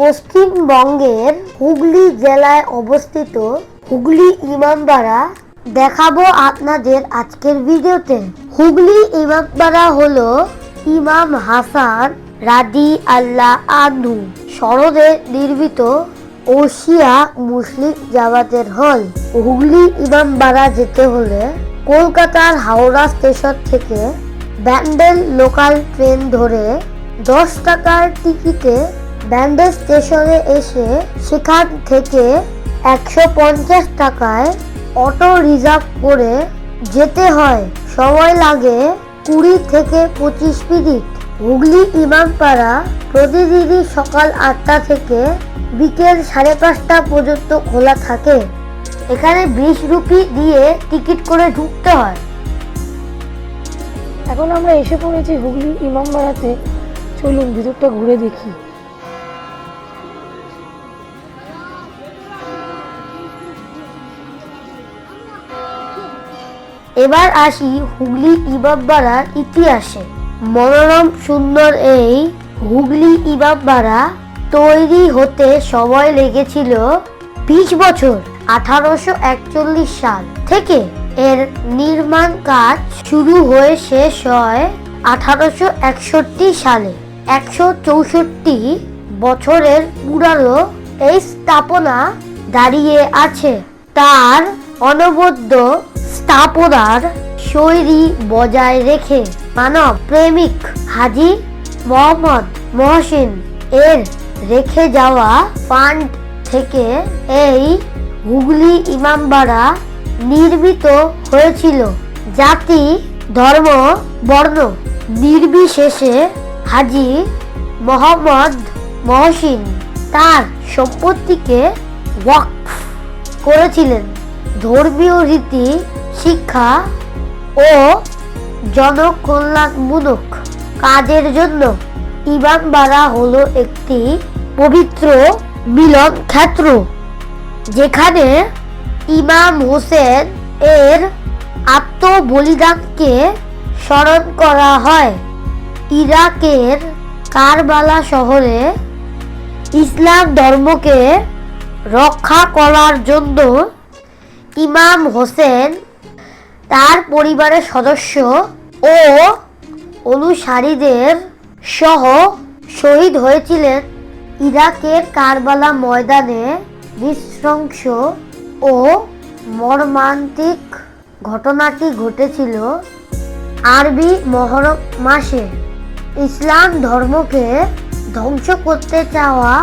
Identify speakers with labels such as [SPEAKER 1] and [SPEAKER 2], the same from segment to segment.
[SPEAKER 1] পশ্চিমবঙ্গের হুগলি জেলায় অবস্থিত হুগলি ইমামবাড়া দেখাবো আপনাদের আজকের ভিডিওতে। হুগলি ইমামবাড়া হলো ইমাম হাসান রাদি আল্লাহ আনহু সরদে নির্মিত ওশিয়া মুসলিম জামাতের হল। হুগলি ইমামবাড়া যেতে হলে কলকাতার হাওড়া স্টেশন থেকে ব্যান্ডেল লোকাল ট্রেন ধরে দশ টাকার টিকিটে ব্যান্ডেল স্টেশনে এসে সেখান থেকে একশো পঞ্চাশ টাকায় অটো রিজার্ভ করে যেতে হয়। সময় লাগে কুড়ি থেকে পঁচিশ মিনিট। হুগলি ইমামপাড়া প্রতিদিনই সকাল আটটা থেকে বিকেল সাড়ে পাঁচটা পর্যন্ত খোলা থাকে। এখানে বিশ রুপি দিয়ে টিকিট করে ঢুকতে হয়।
[SPEAKER 2] এখন আমরা এসে পড়েছি হুগলি ইমামবাড়াতে চলুন ভিতরটা ঘুরে দেখি।
[SPEAKER 1] এবার আসি হুগলি ইমামবাড়ার ইতিহাসে। মনোরম, সুন্দর এই হুগলি ইমামবাড়া তৈরি হতে সময় লেগেছিল বিশ বছর, আঠারোশো একচল্লিশ সাল থেকে। এর নির্মাণ কাজ শুরু হয়ে শেষ হয় আঠারোশো একষট্টি সালে। একশো চৌষট্টি বছরের পুরানো এই স্থাপনা দাঁড়িয়ে আছে। তার অনবদ্য স্থাপনার শৈলী বজায় রেখে মানব প্রেমিক হাজি মোহাম্মদ মহসিন এর রেখে যাওয়া ফান্ড থেকে এই হুগলি ইমামবাড়া নির্মিত হয়েছিল। জাতি, ধর্ম, বর্ণ নির্বিশেষে হাজি মোহাম্মদ মহসিন তার সম্পত্তিকে ওয়াকফ করেছিলেন। ধর্মীয় রীতি শিক্ষা ও জনকল্যাণমূলক কাজের জন্য ইমামবাড়া হলো একটি পবিত্র মিলন ক্ষেত্র, যেখানে ইমাম হোসেন এর আত্মবলিদানকে স্মরণ করা হয়। ইরাকের কারবালা শহরে ইসলাম ধর্মকে রক্ষা করার জন্য ইমাম হোসেন তার পরিবারের সদস্য ও অনুসারীদের সহ শহীদ হয়েছিলেন ইরাকের কারবালা ময়দানে নৃশংস ও মর্মান্তিক ঘটনাটি ঘটেছিল আরবি মহরম মাসে। ইসলাম ধর্মকে ধ্বংস করতে চাওয়া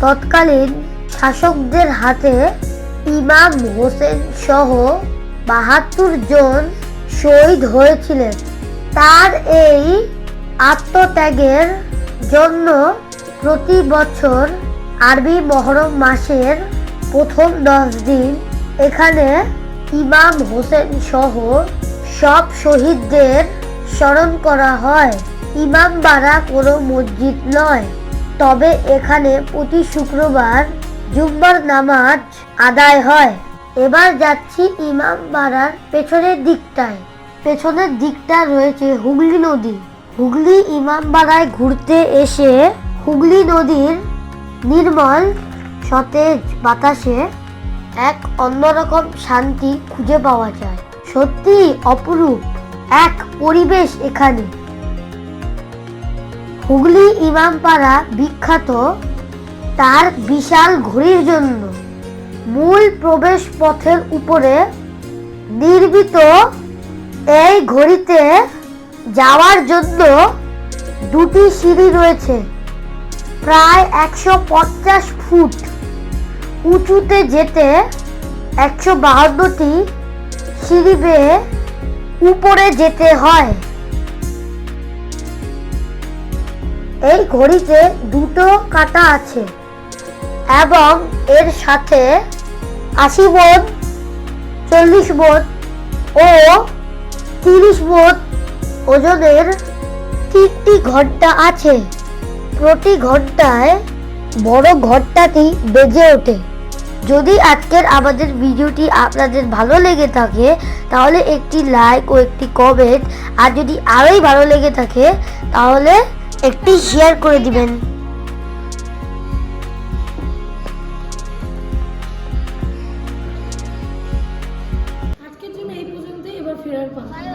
[SPEAKER 1] তৎকালীন শাসকদের হাতে ইমাম হোসেন সহ বাহাত্তর জন শহীদ হয়েছিলেন। তার এই আত্মত্যাগের জন্য প্রতি বছর আরবি মহরম মাসের প্রথম দশ দিন এখানে ইমাম হোসেন সহ সব শহীদদের স্মরণ করা হয়। ইমাম বাড়া কোনো মসজিদ নয়। তবে এখানে প্রতি শুক্রবার জুম্মার নামাজ আদায় হয়। এবার যাচ্ছি ইমামবাড়ার পেছনের দিকটায়। পেছনের দিকটা রয়েছে হুগলি নদী। হুগলি ইমামবাড়ায় ঘুরতে এসে হুগলি নদীর নির্মল সতেজ বাতাসে এক অন্যরকম শান্তি খুঁজে পাওয়া যায়। সত্যি অপরূপ এক পরিবেশ এখানে। হুগলি ইমামপাড়া বিখ্যাত তার বিশাল ঘড়ির জন্য। মূল প্রবেশ পথের উপরে নির্মিত এই ঘড়িতে যাওয়ার জন্য দুটি সিঁড়ি রয়েছে। প্রায় একশো পঞ্চাশ ফুট উঁচুতে যেতে একশো বাহান্নটি সিঁড়ি বেয়ে উপরে যেতে হয়। এই ঘড়িতে দুটো কাটা আছে এবং এর সাথে আশি বোধ চল্লিশ বোধ ও তিরিশ বোধ ওজনের তিনটি ঘণ্টা আছে। প্রতি ঘন্টায় বড় ঘন্টাটি বেজে ওঠে। যদি আজকের আমাদের ভিডিওটি আপনাদের ভালো লেগে থাকে, তাহলে একটি লাইক ও একটি কমেন্ট আর যদি আরোই ভালো লেগে থাকে, তাহলে একটি শেয়ার করে দিবেন।
[SPEAKER 2] 粉